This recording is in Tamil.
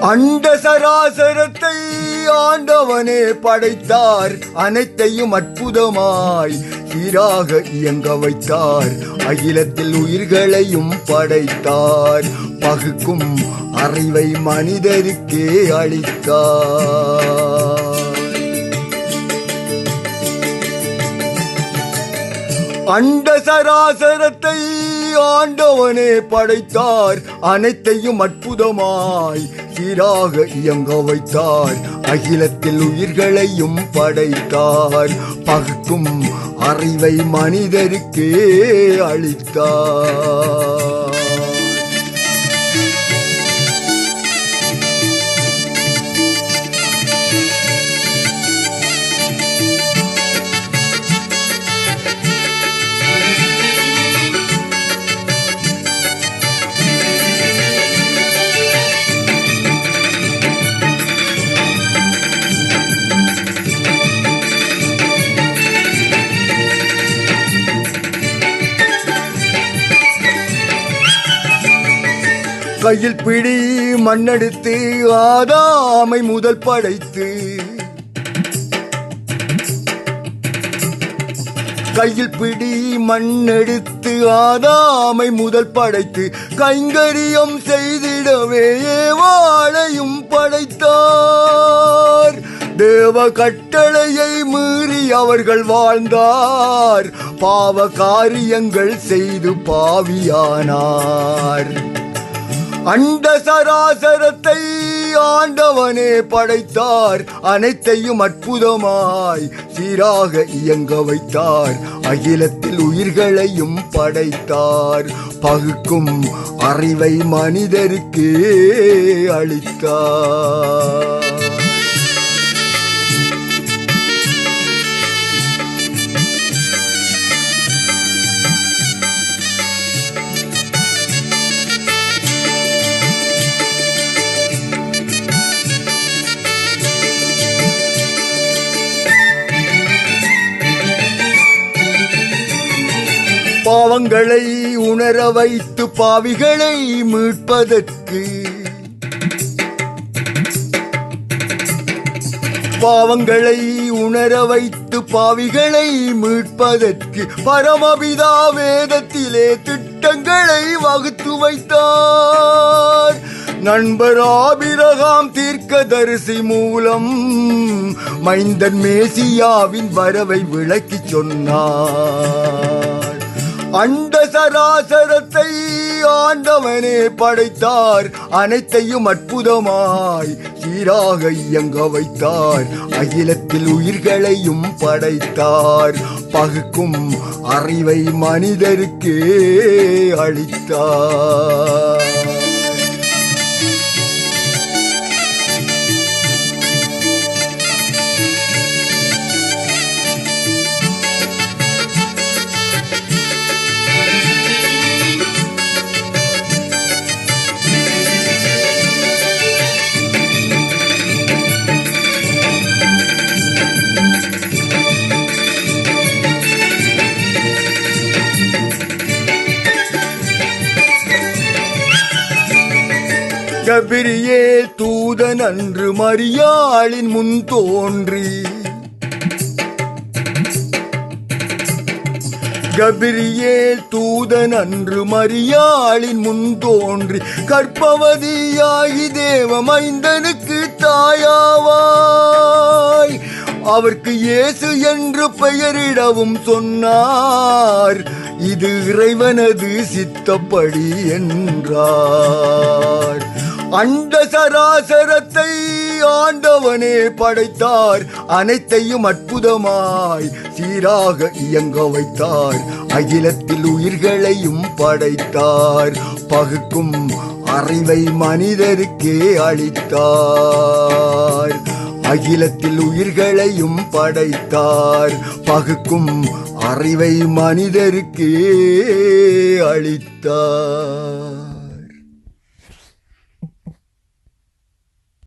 அண்ட சராசரத்தை ஆண்டவனே படைத்தார். அனைத்தையும் அற்புதமாய் சீராக இயங்க வைத்தார். அகிலத்தில் உயிர்களையும் படைத்தார். பகுக்கும் அறிவை மனிதருக்கே அளித்தார். அண்ட சராசரத்தை ஆண்டவனே படைத்தார். அனைத்தையும் அற்புதமாய் சீராக இயங்க வைத்தார். அகிலத்தில் உயிர்களையும் படைத்தார். பகுக்கும் அறிவை மனிதருக்கே அளித்தார். கையில் பிடி மண்ணெடுத்து ஆதாமை முதல் படைத்து. கையில் பிடி மண்ணெடுத்து ஆதாமை முதல் படைத்து. கைங்கரியம் செய்திடவே வாழையும் படைத்தார். தேவ கட்டளையை மீறி அவர்கள் வாழ்ந்தார். பாவ காரியங்கள் செய்து பாவியானார். அண்ட சராசரத்தை ஆண்டவனே படைத்தார். அனைத்தையும் அற்புதமாய் சீராக இயங்க வைத்தார். அகிலத்தில் உயிர்களையும் படைத்தார். பகுக்கும் அறிவை மனிதருக்கே அளித்தார். பாவங்களை உணர வைத்து பாவிகளை மீட்பதற்கு. பாவங்களை உணர வைத்து பாவிகளை மீட்பதற்கு பரமபிதா வேதத்திலே திட்டங்களை வகுத்து வைத்தார். நண்பர் ஆபிரகாம் தீர்க்கதரிசி மூலம் மைந்தன் மேசியாவின் வரவை விளக்கிச் சொன்னார். அண்ட சராசரத்தை ஆண்டவனே படைத்தார். அனைத்தையும் அற்புதமாய் சீராக இயங்க வைத்தார். அகிலத்தில் உயிர்களையும் படைத்தார். பகுக்கும் அறிவை மனிதருக்கே அளித்தார். கபிரியே தூதன் அன்று மரியாளின் முன் தோன்றி. கபிரியே தூதன் அன்று மரியாளின் முன் தோன்றி. கற்பவதியாகி தேவ மைந்தனுக்கு தாயாவாய். அவருக்கு இயேசு என்று பெயரிடவும் சொன்னார். இது இறைவனது சித்தப்படி என்றார். அண்ட சராசரத்தை ஆண்டவனே படைத்தார். அனைத்தையும் அற்புதமாய் சீராக இயங்க வைத்தார். அகிலத்தில் உயிர்களையும் படைத்தார். பகுக்கும் அறிவை மனிதருக்கே அளித்தார். அகிலத்தில் உயிர்களையும் படைத்தார். பகுக்கும் அறிவை மனிதருக்கே அளித்தார்.